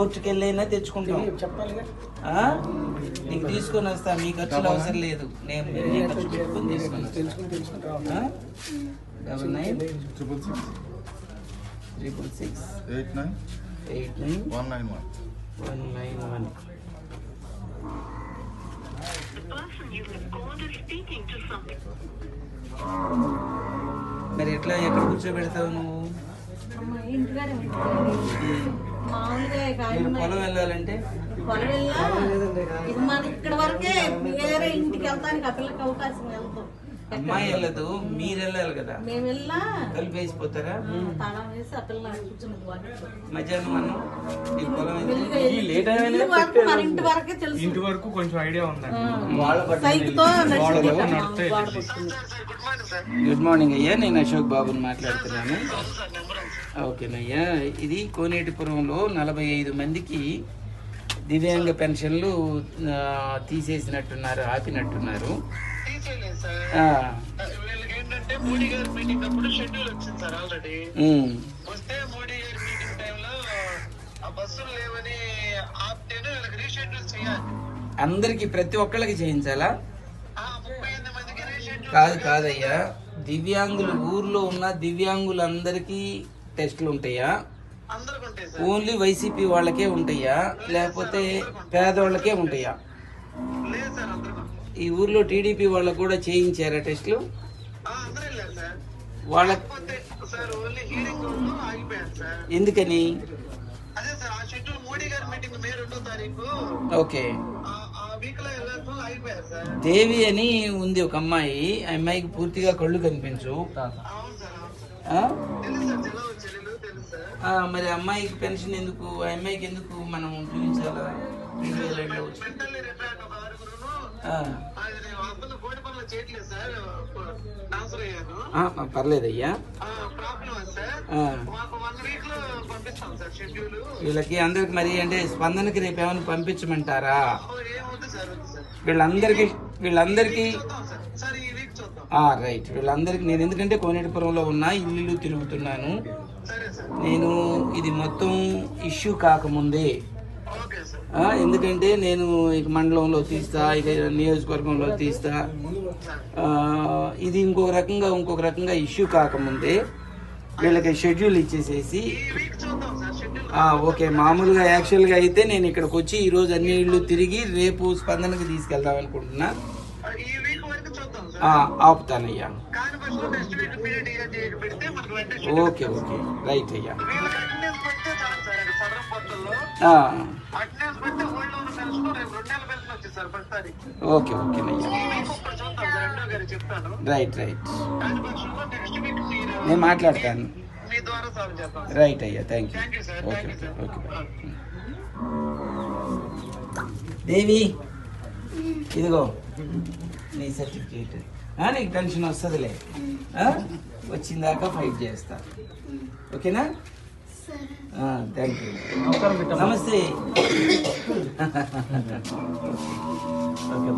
కోర్టుకి వెళ్ళైనా తెచ్చుకుంటాం చెప్పాలిగా? ఆ? నీకు తీసుకొని వస్తా మీ ఖర్చులు అవసరం లేదు. నేను నీ ఖర్చు పెట్టుకొని తీసుకొని? Double nine triple six triple six eight nine eight nine. One nine one one nine one The person you have called is speaking to someone. మరి ఎట్లా? ఎక్కడ కూర్చోబెడతావు నువ్వు? మీరు పొలం వెళ్ళాలంటే? పొలం వెళ్ళా ఇక మన ఇక్కడ వరకే వేరే ఇంటికి వెళ్తానికి ఆ పిల్లకి అవకాశం వెళ్తాం. అమ్మాయి వెళ్ళదు మీరు వెళ్ళాలి కదా. మేము వెళ్ళా కలిపేసిపోతారా తాళం వేసి ఆ పిల్ల. మధ్యాహ్నం మనం ఈ పొలం మన ఇంటి వరకే తెలుసు. ఇంటి వరకు కొంచెం ఐడియా ఉందండి. గుడ్ మార్నింగ్ అయ్యా నేను అశోక్ బాబుని మాట్లాడుతున్నాను. ఓకేనయ్యా. ఇది కోనేటిపురంలో నలభై ఐదు మందికి దివ్యాంగ పెన్షన్లు తీసేసినట్టున్నారు ఆపినట్టున్నారు. తీసేయలేదు సార్. ఆ, వీళ్ళకి ఏంటంటే మోడీ గారి మీటింగ్ అప్పుడు షెడ్యూల్ వచ్చింది సార్ ఆల్రెడీ. ఉమ్, వస్తే మోడీ గారి మీటింగ్ టైంలో ఆ బస్సులు లేవని ఆపితేనే వీళ్ళకి రీషెడ్యూల్ చేయాలి. అందరికి ప్రతి ఒక్కళ్ళకి చేయించాలా? కాదు కాదయ్యా. దివ్యాంగులు ఊర్లో ఉన్న దివ్యాంగులందరికీ టెస్టులు ఉంటాయా? ఓన్లీ వైసీపీ వాళ్ళకే ఉంటాయా? లేకపోతే పేదవాళ్ళకే ఉంటాయా? ఈ ఊర్లో టీడీపీ వాళ్ళకు కూడా చేయించారా టెస్టులు? వాళ్ళ ఎందుకని? ఓకే. దేవి అని ఉంది ఒక అమ్మాయి ఆ అమ్మాయికి పూర్తిగా కళ్ళు కనిపించు మరి అమ్మాయికి పెన్షన్ ఎందుకు ఆ అమ్మాయికి ఎందుకు మనం చూపించాలా? రెండు వేల పర్లేదయ్యా. వీళ్ళకి అందరికి మరి అంటే స్పందనకి రేపు ఏమైనా పంపించమంటారా? వీళ్ళందరికీ వీళ్ళందరికీ రైట్. వీళ్ళందరికీ నేను ఎందుకంటే కోనేటిపురంలో ఉన్నా ఇల్లు తిరుగుతున్నాను. నేను ఇది మొత్తం ఇష్యూ కాకముందే. ఎందుకంటే నేను ఇక మండలంలో తీస్తా ఇక నియోజకవర్గంలో తీస్తా. ఇది ఇంకొక రకంగా ఇంకొక రకంగా ఇష్యూ కాకముందే వీళ్ళకి షెడ్యూల్ ఇచ్చేసేసి. ఓకే మామూలుగా యాక్చువల్గా అయితే నేను ఇక్కడికి వచ్చి ఈరోజు అన్ని ఇళ్ళు తిరిగి రేపు స్పందనకి తీసుకెళ్దాం అనుకుంటున్నా. ఆపుతానయ్యా. Okay okay. రైట్ అయ్యా. ఓకే చెప్తాను రైట్ రైట్. నేను మాట్లాడతాను. రైట్ అయ్యా thank you okay okay sir okay Devi ఇదిగో నీ సర్టిఫికేట్. నీకు పెన్షన్ వస్తుందిలే? వచ్చిందాక ఫైట్ చేస్తా. ఓకేనా? థ్యాంక్ యూ నమస్తే. ఓకే?